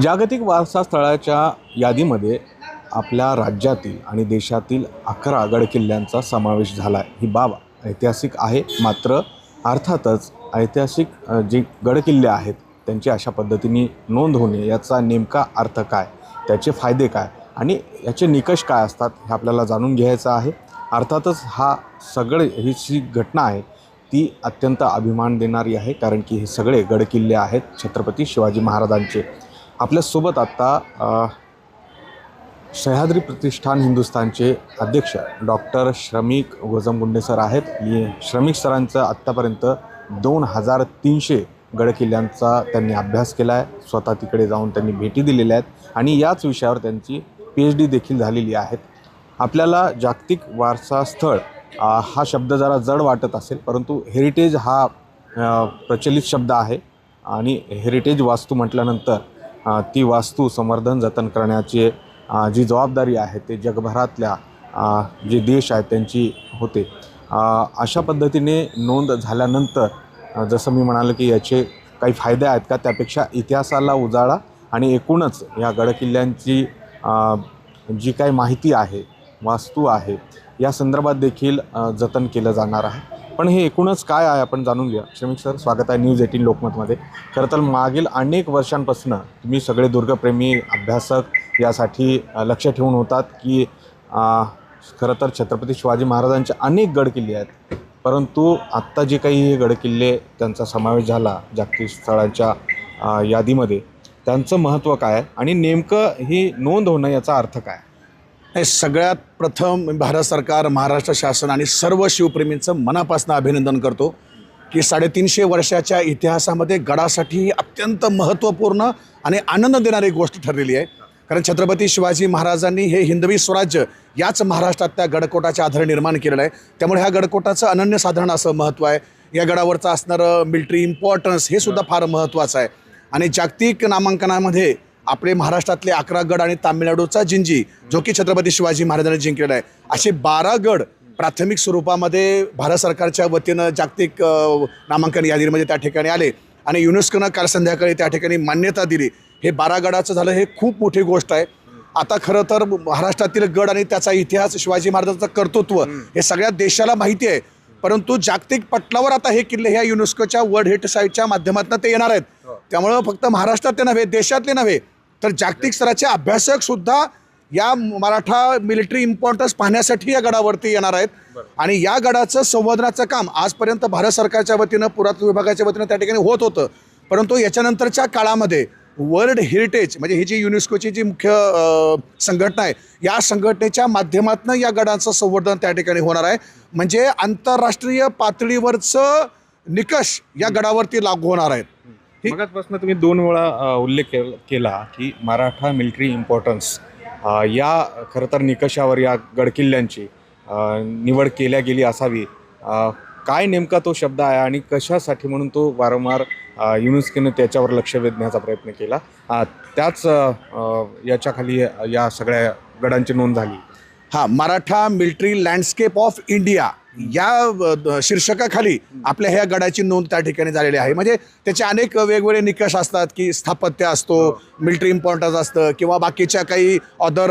जागतिक वारसा स्थळाच्या यादीमध्ये आपल्या राज्यातील आणि देशातील अकरा गडकिल्ल्यांचा समावेश झाला आहे ही बाब ऐतिहासिक आहे. मात्र अर्थातच ऐतिहासिक जे गडकिल्ले आहेत त्यांची अशा पद्धतीने नोंद होणे याचा नेमका अर्थ काय? त्याचे फायदे काय? आणि याचे निकष काय असतात हे आपल्याला जाणून घ्यायचं आहे. अर्थातच हा सगळे ही जी घटना आहे ती अत्यंत अभिमान देणारी आहे कारण की हे सगळे गडकिल्ले आहेत छत्रपती शिवाजी महाराजांचे. आपल्यासोबत आत्ता सह्याद्री प्रतिष्ठान हिंदुस्थानचे अध्यक्ष डॉक्टर श्रमिक गोजमगुंडे सर आहेत. श्रमिक सरांचं आत्तापर्यंत दोन हजार तीनशे गडकिल्ल्यांचा त्यांनी अभ्यास केला आहे स्वतः तिकडे जाऊन त्यांनी भेटी दिलेल्या आहेत आणि याच विषयावर त्यांची पी एच डी देखील झालेली आहेत. आपल्याला जागतिक वारसा स्थळ हा शब्द जरा जड वाटत असेल परंतु हेरिटेज हा प्रचलित शब्द आहे. आणि हेरिटेज वास्तू म्हटल्यानंतर ती वास्तू संवर्धन जतन करण्याची जी जबाबदारी आहे ते जगभरातल्या जे देश आहेत त्यांची होते. अशा पद्धतीने नोंद झाल्यानंतर जसं मी म्हणालो की याचे काही फायदे आहेत का त्यापेक्षा इतिहासाला उजाळा आणि एकूणच या गडकिल्ल्यांची जी काही माहिती आहे वास्तू आहे या संदर्भात देखील जतन केलं जाणार आहे. पण हे एकूणच काय आहे आपण जाणून घ्या श्रमिक सर स्वागत आहे न्यूज एटीन लोकमतमध्ये. खरं तर मागील अनेक वर्षांपासून तुम्ही सगळे दुर्गप्रेमी अभ्यासक यासाठी लक्ष ठेवून होतात की खरं तर छत्रपती शिवाजी महाराजांचे अनेक गडकिल्ले आहेत. परंतु आत्ता जे काही हे गडकिल्ले त्यांचा समावेश झाला जागतिक स्थळांच्या यादीमध्ये त्यांचं महत्त्व काय आहे? आणि नेमकं ही नोंद होणं याचा अर्थ काय नाही सगळ्यात प्रथम भारत सरकार महाराष्ट्र शासन आणि सर्व शिवप्रेमींचं मनापासून अभिनंदन करतो की साडेतीनशे वर्षाच्या इतिहासामध्ये गडासाठी अत्यंत महत्त्वपूर्ण आणि आनंद देणारी गोष्ट ठरलेली आहे. कारण छत्रपती शिवाजी महाराजांनी हे हिंदवी स्वराज्य याच महाराष्ट्रात त्या गडकोटाच्या आधारे निर्माण केलेलं आहे. त्यामुळे ह्या गडकोटाचं अनन्यसाधारण असं महत्त्व आहे. या गडावरचं असणारं मिलिटरी इम्पॉर्टन्स हे सुद्धा फार महत्त्वाचं आहे. आणि जागतिक नामांकनामध्ये आपले महाराष्ट्रातले अकरा गड आणि तामिळनाडूचा जिंजी जो की छत्रपती शिवाजी महाराजांनी जिंकलेला आहे. असे बारा गड प्राथमिक स्वरूपामध्ये भारत सरकारच्या वतीनं जागतिक नामांकन यादीमध्ये त्या ठिकाणी आले. आणि युनेस्कोनं काल संध्याकाळी त्या ठिकाणी मान्यता दिली. हे बारा गडाचं झालं हे खूप मोठी गोष्ट आहे. आता खरं तर महाराष्ट्रातील गड आणि त्याचा इतिहास शिवाजी महाराजांचं कर्तृत्व हे सगळ्या देशाला माहिती आहे. परंतु जागतिक पटलावर आता हे किल्ले ह्या युनेस्कोच्या वर्ल्ड हिट साईटच्या माध्यमातून ते येणार आहेत. त्यामुळं फक्त महाराष्ट्रातले नव्हे देशातले नव्हे तर जागतिक स्तराचे अभ्यासक सुद्धा या मराठा मिलिटरी इम्पॉर्टन्स पाहण्यासाठी या गडावरती येणार आहेत. आणि या गडाचं संवर्धनाचं काम आजपर्यंत भारत सरकारच्या वतीनं पुरातत्व विभागाच्या वतीनं त्या ठिकाणी होत होतं. परंतु याच्यानंतरच्या काळामध्ये वर्ल्ड हेरिटेज म्हणजे ही जी युनेस्कोची जी मुख्य संघटना आहे या संघटनेच्या माध्यमातून या गडांचं संवर्धन त्या ठिकाणी होणार आहे. म्हणजे आंतरराष्ट्रीय पातळीवरचं निकष या गडावरती लागू होणार आहेत. मगाचपासून तुम्ही दोन वेळा अ, उल्लेख केल- केला की मराठा मिलिटरी इम्पॉर्टन्स या खरं तर निकषावर या गडकिल्ल्यांची अ, निवड केल्या गेली असावी. अ, काय नेमका तो शब्द आहे आणि कशासाठी म्हणून तो वारंवार अ, युनेस्कोने त्याच्यावर लक्ष वेधण्याचा प्रयत्न केला? अ, त्याच अ, अ, याच्याखाली या सगळ्या गडांची नोंद झाली. हा Maratha military landscape of India या शीर्षकाखाली आपल्या ह्या गडाची नोंद त्या ठिकाणी झालेली आहे. म्हणजे त्याचे अनेक वेगवेगळे निकष असतात की स्थापत्य असतो मिलिटरी इम्पॉर्टन्स असतं किंवा बाकीच्या काही अदर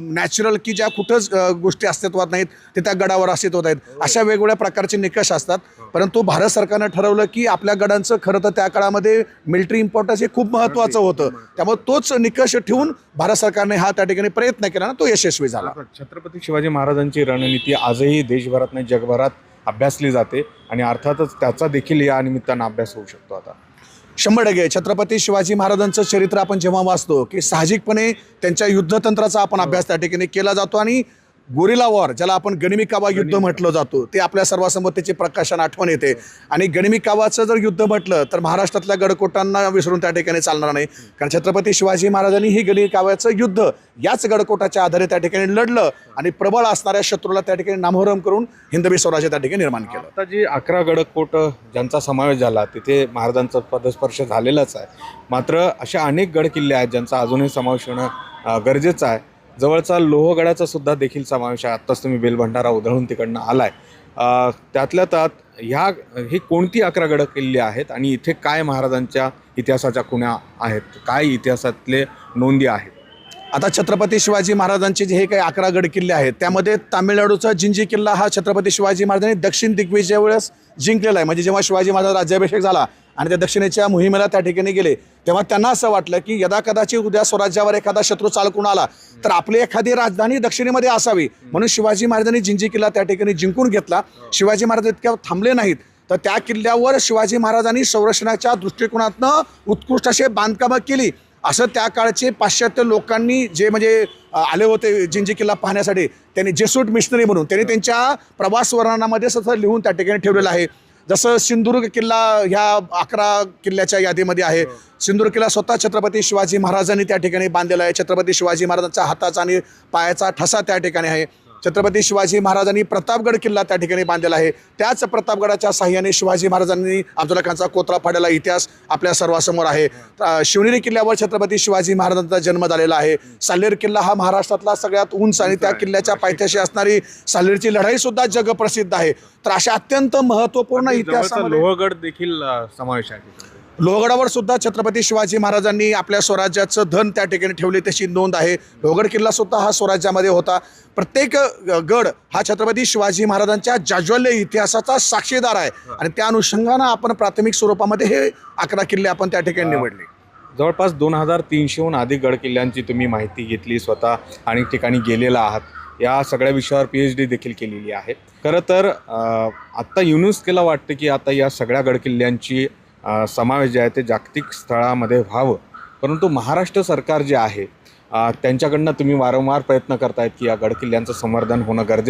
नॅचरल की ज्या कुठंच गोष्टी अस्तित्वात नाहीत ते त्या गडावर अस्तित्वात आहेत. अशा वेगवेगळ्या प्रकारचे निकष असतात. परंतु भारत सरकारनं ठरवलं की आपल्या गडांचं खरं तर त्या काळामध्ये मिलिटरी इम्पॉर्टन्स हे खूप महत्त्वाचं होतं. त्यामुळे तोच निकष ठेवून भारत सरकारने हा त्या ठिकाणी प्रयत्न केला ना तो यशस्वी झाला. छत्रपती शिवाजी महाराजांची रणनीती आजही देशभरात नाही जगभरात अभ्यासली जाते आणि अर्थातच त्याचा देखील या निमित्तानं अभ्यास होऊ शकतो आता. शंभर टक्के. छत्रपती शिवाजी महाराजांचं चरित्र आपण जेव्हा वाचतो की साहजिकपणे त्यांच्या युद्धतंत्राचा आपण अभ्यास त्या ठिकाणी केला जातो आणि गोरिला वॉर ज्याला आपण गनिमी कावा युद्ध म्हटलं जातो ते आपल्या सर्वांसमोर त्याचे प्रकाशन आठवण येते. आणि गनिमी कावाचं जर युद्ध म्हटलं तर महाराष्ट्रातल्या गडकोटांना विसरून त्या ठिकाणी चालणार नाही. कारण छत्रपती शिवाजी महाराजांनी ही गनिमी काव्याचं युद्ध याच गडकोटाच्या आधारे त्या ठिकाणी लढलं आणि प्रबळ असणाऱ्या शत्रूला त्या ठिकाणी नामोहरम करून हिंदवी स्वराज्य त्या ठिकाणी निर्माण केलं. आता जी अकरा गडकोट ज्यांचा समावेश झाला तिथे महाराजांचा पदस्पर्श झालेलाच आहे. मात्र अशा अनेक गड किल्ले आहेत ज्यांचा अजूनही समावेश होणं गरजेचं आहे. जवळचा लोहगडाचा सुद्धा देखील समावेश आहे. आत्ताच तुम्ही बेलभंडारा उधळून तिकडनं आलाय. त्यातल्या त्यात ह्या हे कोणती अकरा गड किल्ले आहेत आणि इथे काय महाराजांच्या इतिहासाच्या खुण्या आहेत? काय इतिहासातले नोंदी आहेत? आता छत्रपती शिवाजी महाराजांचे जे हे काही अकरा गड किल्ले आहेत त्यामध्ये तामिळनाडूचा जिंजी किल्ला हा छत्रपती शिवाजी महाराजांनी दक्षिण दिग्विजय वेळेस जिंकलेला आहे. म्हणजे जेव्हा शिवाजी महाराज राज्याभिषेक झाला आणि त्या दक्षिणेच्या मोहिमेला त्या ठिकाणी गेले तेव्हा त्यांना असं वाटलं की यदा कदाचित उद्या स्वराज्यावर एखादा शत्रू चालकून आला तर आपली एखादी राजधानी दक्षिणेमध्ये असावी. म्हणून शिवाजी महाराजांनी जिंजी किल्ला त्या ठिकाणी जिंकून घेतला. शिवाजी महाराज इतक्या थांबले नाहीत. तर त्या किल्ल्यावर शिवाजी महाराजांनी संरक्षणाच्या दृष्टिकोनातनं उत्कृष्ट असे बांधकामं केली. असं त्या काळचे पाश्चात्य लोकांनी जे म्हणजे आले होते जिंजी किल्ला पाहण्यासाठी त्यांनी जेसूट मिशनरी म्हणून त्यांनी त्यांच्या प्रवास वर्णनामध्ये सतत लिहून त्या ठिकाणी ठेवलेलं आहे. जसं सिंधुदुर्ग किल्ला ह्या अकरा किल्ल्याच्या यादीमध्ये आहे. सिंधुदुर्ग किल्ला स्वतः छत्रपती शिवाजी महाराजांनी त्या ठिकाणी बांधलेला आहे. छत्रपती शिवाजी महाराजांचा हाताचा आणि पायाचा ठसा त्या ठिकाणी आहे. छत्रपती शिवाजी महाराजांनी प्रतापगड किल्ला त्या ठिकाणी बांधलेला आहे. त्याच प्रतापगडाच्या साह्याने शिवाजी महाराजांनी अब्दुल्ला खानचा कोत्रा फाडलेला इतिहास आपल्या सर्वासमोर आहे. शिवनेरी किल्ल्यावर छत्रपती शिवाजी महाराजांचा जन्म झालेला आहे. साल्हेर किल्ला हा महाराष्ट्रातला सगळ्यात उंच आणि त्या किल्ल्याच्या पायथ्याशी असणारी साल्हेरची लढाई सुद्धा जगप्रसिद्ध आहे. तर अशा अत्यंत महत्त्वपूर्ण जवळचा इतिहासामध्ये लोहगड देखील समावेश आहे. लोहगडावर सुद्धा छत्रपती शिवाजी महाराजांनी आपल्या स्वराज्याचं धन त्या ठिकाणी ठेवले तशी नोंद आहे. लोहगड किल्ला सुद्धा हा स्वराज्यामध्ये होता. प्रत्येक गड हा छत्रपती शिवाजी महाराजांच्या जाज्वल्य इतिहासाचा साक्षीदार आहे. आणि त्या अनुषंगानं आपण प्राथमिक स्वरूपामध्ये हे अकरा किल्ले आपण त्या ठिकाणी निवडले. जवळपास दोन हजार तीनशेहून अधिक गड किल्ल्यांची तुम्ही माहिती घेतली स्वतः आणि ठिकाणी गेलेला आहात. या सगळ्या विषयावर पी एच डी देखील केलेली आहे. खरं तर आत्ता युनेस्कोला वाटतं की आता या सगळ्या गड किल्ल्यांची अ, समावेश जे आहे ते जागतिक स्थळामध्ये व्हावं. परंतु महाराष्ट्र सरकार जे आहे त्यांच्याकडनं तुम्ही वारंवार प्रयत्न करतायत की या गड किल्ल्यांचं संवर्धन होणं गरजेचं